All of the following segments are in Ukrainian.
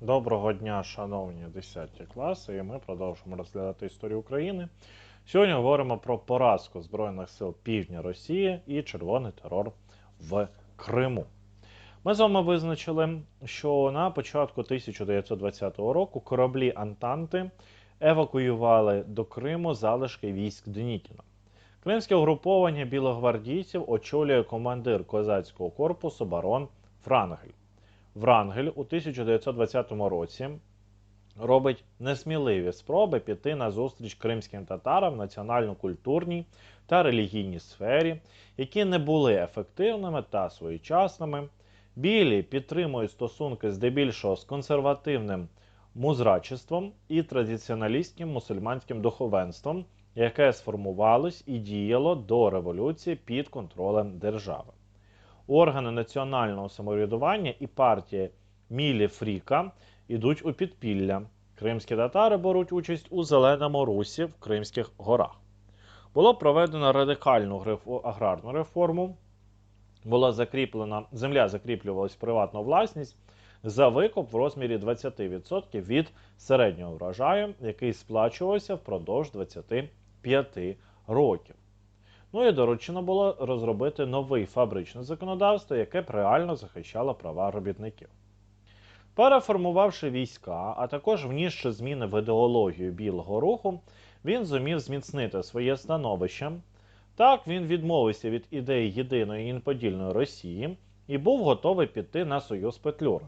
Доброго дня, шановні 10 класи, і ми продовжуємо розглядати історію України. Сьогодні говоримо про поразку Збройних сил Півдня Росії і червоний терор в Криму. Ми з вами визначили, що на початку 1920 року кораблі Антанти евакуювали до Криму залишки військ Денікіна. Кримське угруповання білогвардійців очолює командир козацького корпусу барон Франгель. Врангель у 1920 році робить несміливі спроби піти на зустріч кримським татарам в національно-культурній та релігійній сфері, які не були ефективними та своєчасними. Білі підтримують стосунки здебільшого з консервативним музрачеством і традиціоналістським мусульманським духовенством, яке сформувалось і діяло до революції під контролем держави органи національного самоврядування і партія Мілі Фріка йдуть у підпілля. Кримські татари беруть участь у Зеленому Русі в Кримських горах. Було проведено радикальну аграрну реформу. Була закріплена, земля закріплювалась в приватну власність за викуп в розмірі 20% від середнього врожаю, який сплачувався впродовж 25 років. Ну і доручено було розробити нове фабричне законодавство, яке б реально захищало права робітників. Переформувавши війська, а також внісши зміни в ідеологію білого руху, він зумів зміцнити своє становище. Так він відмовився від ідеї єдиної і неподільної Росії і був готовий піти на союз Петлюри.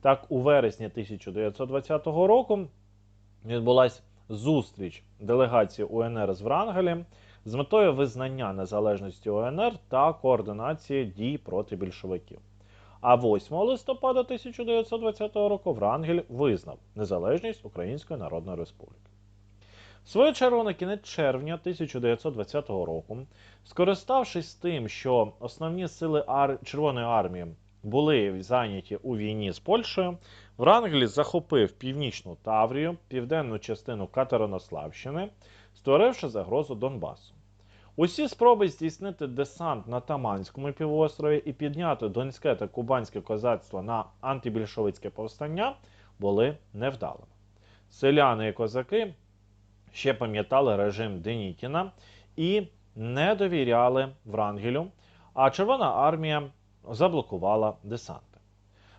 Так, у вересні 1920 року відбулася зустріч делегації УНР з Врангелем з метою визнання незалежності УНР та координації дій проти більшовиків. А 8 листопада 1920 року Врангель визнав незалежність Української Народної Республіки. В свою чергу на кінець червня 1920 року, скориставшись тим, що основні сили ар... Червоної армії були зайняті у війні з Польщею, Врангель захопив північну Таврію, південну частину Катеринославщини, створивши загрозу Донбасу. Усі спроби здійснити десант на Таманському півострові і підняти Донське та Кубанське козацтво на антибільшовицьке повстання були невдалими. Селяни і козаки ще пам'ятали режим Денікіна і не довіряли Врангелю, а Червона армія заблокувала десанти.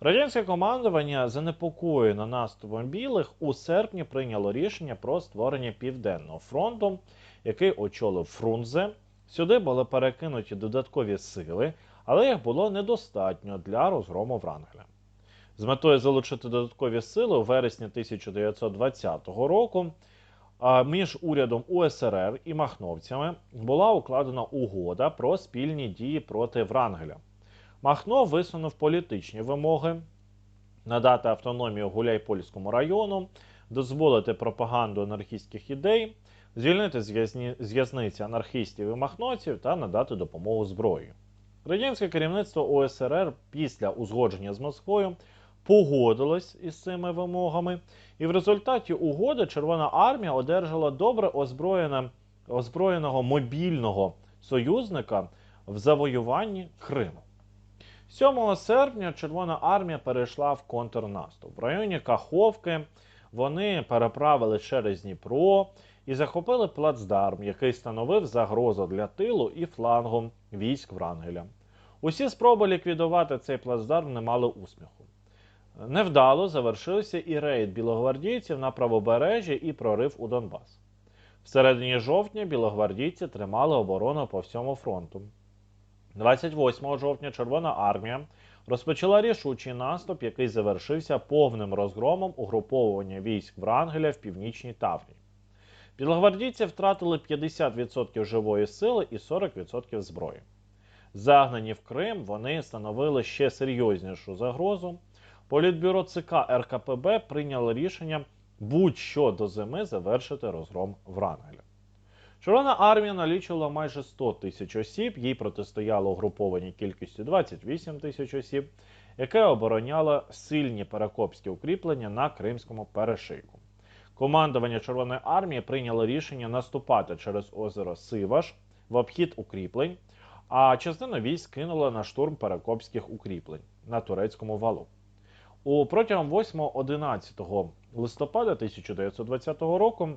Радянське командування, занепокоєно наступом білих, у серпні прийняло рішення про створення Південного фронту, який очолив Фрунзе. Сюди були перекинуті додаткові сили, але їх було недостатньо для розгрому Врангеля. З метою залучити додаткові сили у вересні 1920 року між урядом УСРР і махновцями була укладена угода про спільні дії проти Врангеля. Махно висунув політичні вимоги надати автономію Гуляйпольському району, дозволити пропаганду анархістських ідей, звільнити з в'язниці анархістів і махновців та надати допомогу зброєю. Радянське керівництво ОСРР після узгодження з Москвою погодилось із цими вимогами, і в результаті угоди Червона армія одержала добре озброєне, озброєного мобільного союзника в завоюванні Криму. 7 серпня Червона армія перейшла в контрнаступ. В районі Каховки вони переправили через Дніпро і захопили плацдарм, який становив загрозу для тилу і флангу військ Врангеля. Усі спроби ліквідувати цей плацдарм не мали успіху. Невдало завершився і рейд білогвардійців на правобережжі і прорив у Донбас. В середині жовтня білогвардійці тримали оборону по всьому фронту. 28 жовтня Червона армія розпочала рішучий наступ, який завершився повним розгромом угруповування військ Врангеля в північній Таврії. Білогвардійці втратили 50% живої сили і 40% зброї. Загнані в Крим, вони становили ще серйознішу загрозу. Політбюро ЦК РКПБ прийняло рішення будь-що до зими завершити розгром Врангеля. Червона армія налічувала майже 100 тисяч осіб, їй протистояло угруповання кількістю 28 тисяч осіб, яке обороняло сильні перекопські укріплення на Кримському перешийку. Командування Червоної армії прийняло рішення наступати через озеро Сиваш в обхід укріплень, а частину військ кинула на штурм перекопських укріплень на турецькому валу. У протягом 8-11 листопада 1920 року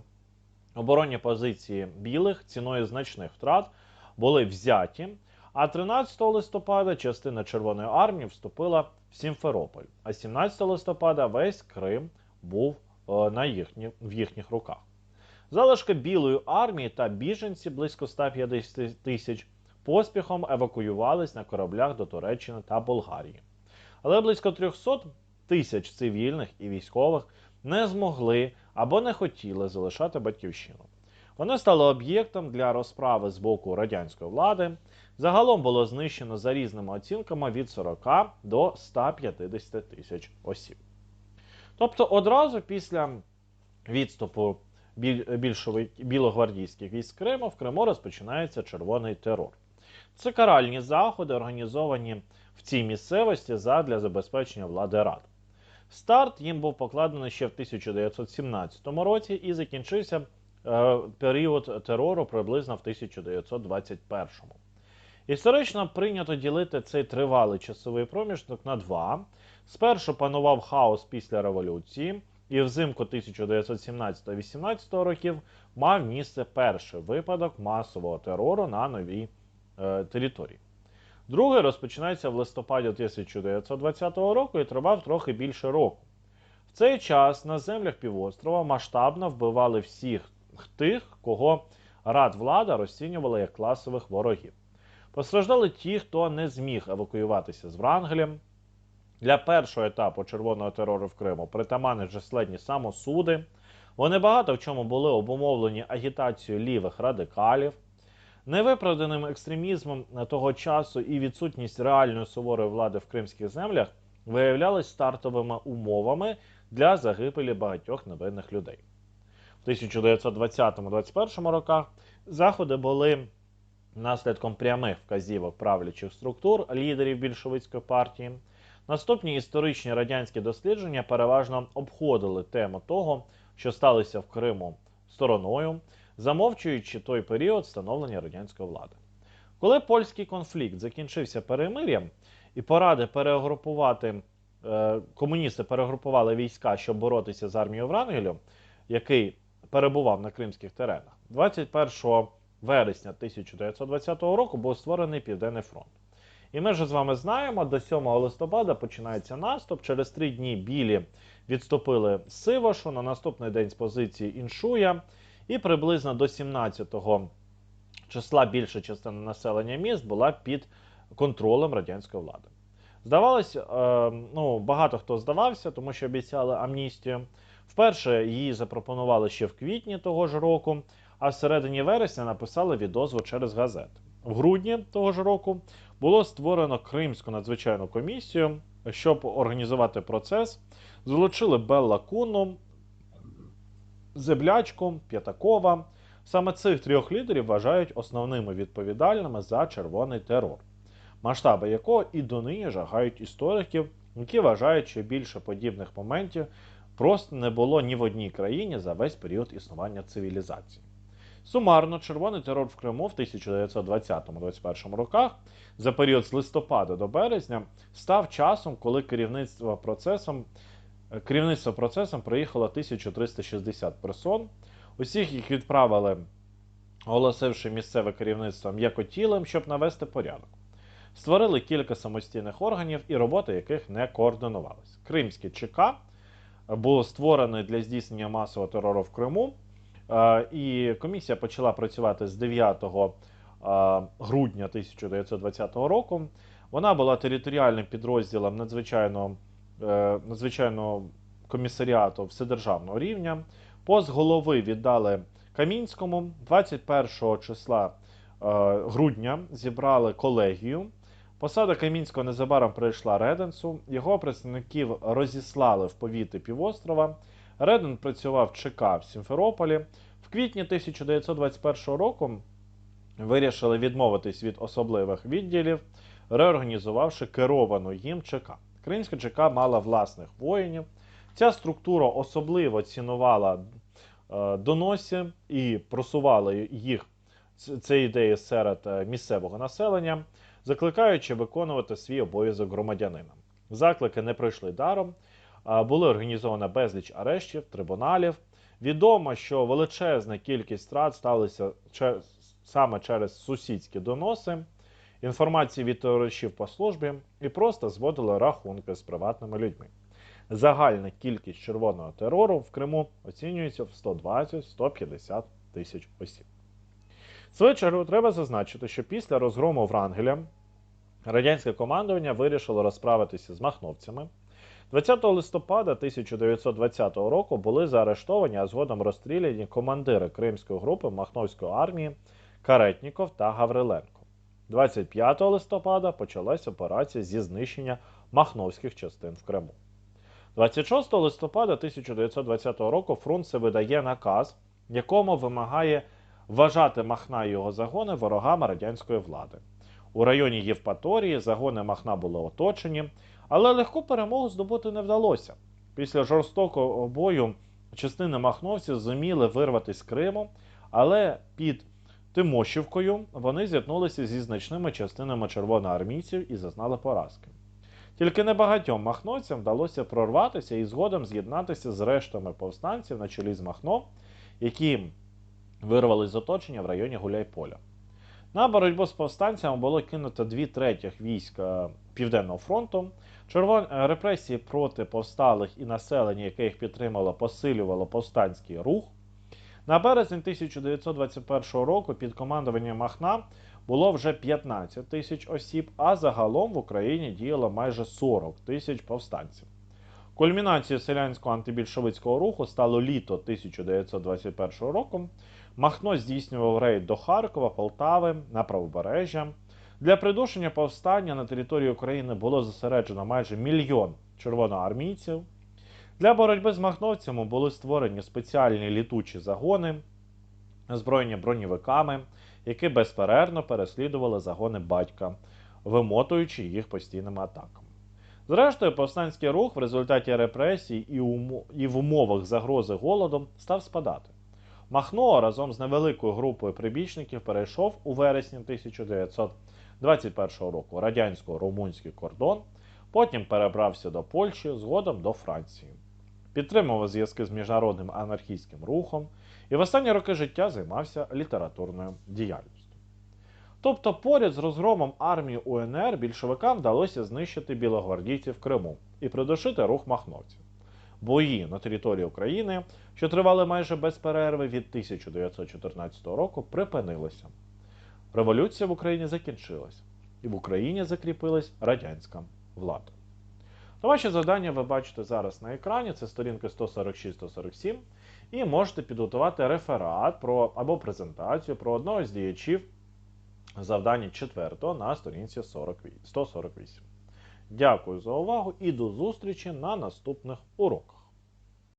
оборонні позиції білих ціною значних втрат були взяті. А 13 листопада частина Червоної армії вступила в Сімферополь. А 17 листопада весь Крим був на їхні, в їхніх руках. Залишки Білої армії та біженці близько 150 тисяч поспіхом евакуювались на кораблях до Туреччини та Болгарії. Але близько 300 тисяч цивільних і військових не змогли або не хотіли залишати батьківщину. Вони стали об'єктом для розправи з боку радянської влади. Загалом було знищено за різними оцінками від 40 до 150 тисяч осіб. Тобто одразу після відступу білогвардійських військ Криму в Криму розпочинається червоний терор. Це каральні заходи, організовані в цій місцевості задля забезпечення влади рад. Старт їм був покладений ще в 1917 році і закінчився е, період терору приблизно в 1921. Історично прийнято ділити цей тривалий часовий проміжок на два. Спершу панував хаос після революції, і взимку 1917-18 років мав місце перший випадок масового терору на новій е, території. Другий розпочинається в листопаді 1920 року і тривав трохи більше року. В цей час на землях півострова масштабно вбивали всіх тих, кого радвлада розцінювала як класових ворогів. Постраждали ті, хто не зміг евакуюватися з Врангелем. Для першого етапу червоного терору в Криму притаманні численні самосуди. Вони багато в чому були обумовлені агітацією лівих радикалів. Невиправданим екстремізмом того часу і відсутність реальної суворої влади в кримських землях виявлялись стартовими умовами для загибелі багатьох невинних людей. В 1920-21 роках заходи були наслідком прямих вказівок правлячих структур лідерів більшовицької партії. Наступні історичні радянські дослідження переважно обходили тему того, що сталося в Криму стороною, замовчуючи той період становлення радянської влади. Коли польський конфлікт закінчився перемир'ям і поради перегрупувати е, комуністи перегрупували війська, щоб боротися з армією Врангелю, який перебував на кримських теренах, 21 вересня 1920 року був створений Південний фронт. І ми вже з вами знаємо, до 7 листопада починається наступ. Через три дні білі відступили з Сивашу, на наступний день з позиції Іншуя, і приблизно до 17 числа більша частина населення міст була під контролем радянської влади. Здавалось, е, ну, багато хто здавався, тому що обіцяли амністію. Вперше її запропонували ще в квітні того ж року, а в середині вересня написали відозву через газети. В грудні того ж року було створено Кримську надзвичайну комісію, щоб організувати процес. Залучили Белла Куну, Землячку, П'ятакова. Саме цих трьох лідерів вважають основними відповідальними за червоний терор, масштаби якого і донині жагають істориків, які вважають, що більше подібних моментів просто не було ні в одній країні за весь період існування цивілізації. Сумарно, червоний терор в Криму в 1920-21 роках за період з листопада до березня став часом, коли керівництво процесом, керівництво процесом приїхало 1360 персон. Усіх їх відправили, оголосивши місцеве керівництво м'якотілим, щоб навести порядок. Створили кілька самостійних органів і роботи яких не координувалися. Кримський ЧК було створений для здійснення масового терору в Криму. Е, І комісія почала працювати з 9 е, грудня 1920 року. Вона була територіальним підрозділом надзвичайного, е, надзвичайного комісаріату вседержавного рівня. Пост голови віддали Камінському. 21 числа грудня зібрали колегію. Посада Камінського незабаром прийшла Реденсу. Його представників розіслали в повіти півострова. Реден працював ЧК в Сімферополі. В квітні 1921 року вирішили відмовитись від особливих відділів, реорганізувавши керовану їм ЧК. Кримська ЧК мала власних воїнів. Ця структура особливо цінувала е, доносів і просувала їх ці ідеї серед е, місцевого населення, закликаючи виконувати свій обов'язок громадянинам. Заклики не пройшли даром. Були організовано безліч арештів, трибуналів. Відомо, що величезна кількість страт сталися саме через сусідські доноси, інформації від товаришів по службі і просто зводили рахунки з приватними людьми. Загальна кількість червоного терору в Криму оцінюється в 120-150 тисяч осіб. В свою чергу треба зазначити, що після розгрому Врангеля радянське командування вирішило розправитися з махновцями. 20 листопада 1920 року були заарештовані, а згодом розстріляні командири Кримської групи Махновської армії Каретніков та Гавриленко. 25 листопада почалась операція зі знищення махновських частин в Криму. 26 листопада 1920 року Фрунзе видає наказ, якому вимагає вважати Махна і його загони ворогами радянської влади. У районі Євпаторії загони Махна були оточені, але легку перемогу здобути не вдалося. Після жорстокого бою частини махновців зуміли вирватися з Криму, але під Тимошівкою вони зіткнулися зі значними частинами червоноармійців і зазнали поразки. Тільки небагатьом махновцям вдалося прорватися і згодом з'єднатися з рештами повстанців на чолі з Махно, які вирвали з оточення в районі Гуляйполя. На боротьбу з повстанцями було кинуто дві третіх військ Південного фронту. Червон... е, Репресії проти повсталих і населення, яке їх підтримало, посилювало повстанський рух. На березень 1921 року під командуванням Махна було вже 15 тисяч осіб, а загалом в Україні діяло майже 40 тисяч повстанців. Кульмінацією селянського антибільшовицького руху стало літо 1921 року. Махно здійснював рейд до Харкова, Полтави на правобережжя. Для придушення повстання на території України було зосереджено майже мільйон червоноармійців. Для боротьби з махновцями були створені спеціальні літучі загони, озброєні броньовиками, які безперервно переслідували загони батька, вимотуючи їх постійними атаками. Зрештою, повстанський рух в результаті репресій і, в умовах загрози голодом став спадати. Махно разом з невеликою групою прибічників перейшов у вересні 1921 року радянсько-румунський кордон, потім перебрався до Польщі, згодом до Франції. Підтримував зв'язки з міжнародним анархістським рухом і в останні роки життя займався літературною діяльністю. Тобто, поряд з розгромом армії УНР більшовикам вдалося знищити білогвардійців в Криму і придушити рух махновців. Бої на території України, що тривали майже без перерви від 1914 року, припинилися. Революція в Україні закінчилась, і в Україні закріпилась радянська влада. То ваші завдання ви бачите зараз на екрані, це сторінки 146-147, і можете підготувати реферат про або презентацію про одного з діячів завдання 4 на сторінці 48 148. Дякую за увагу і до зустрічі на наступних уроках.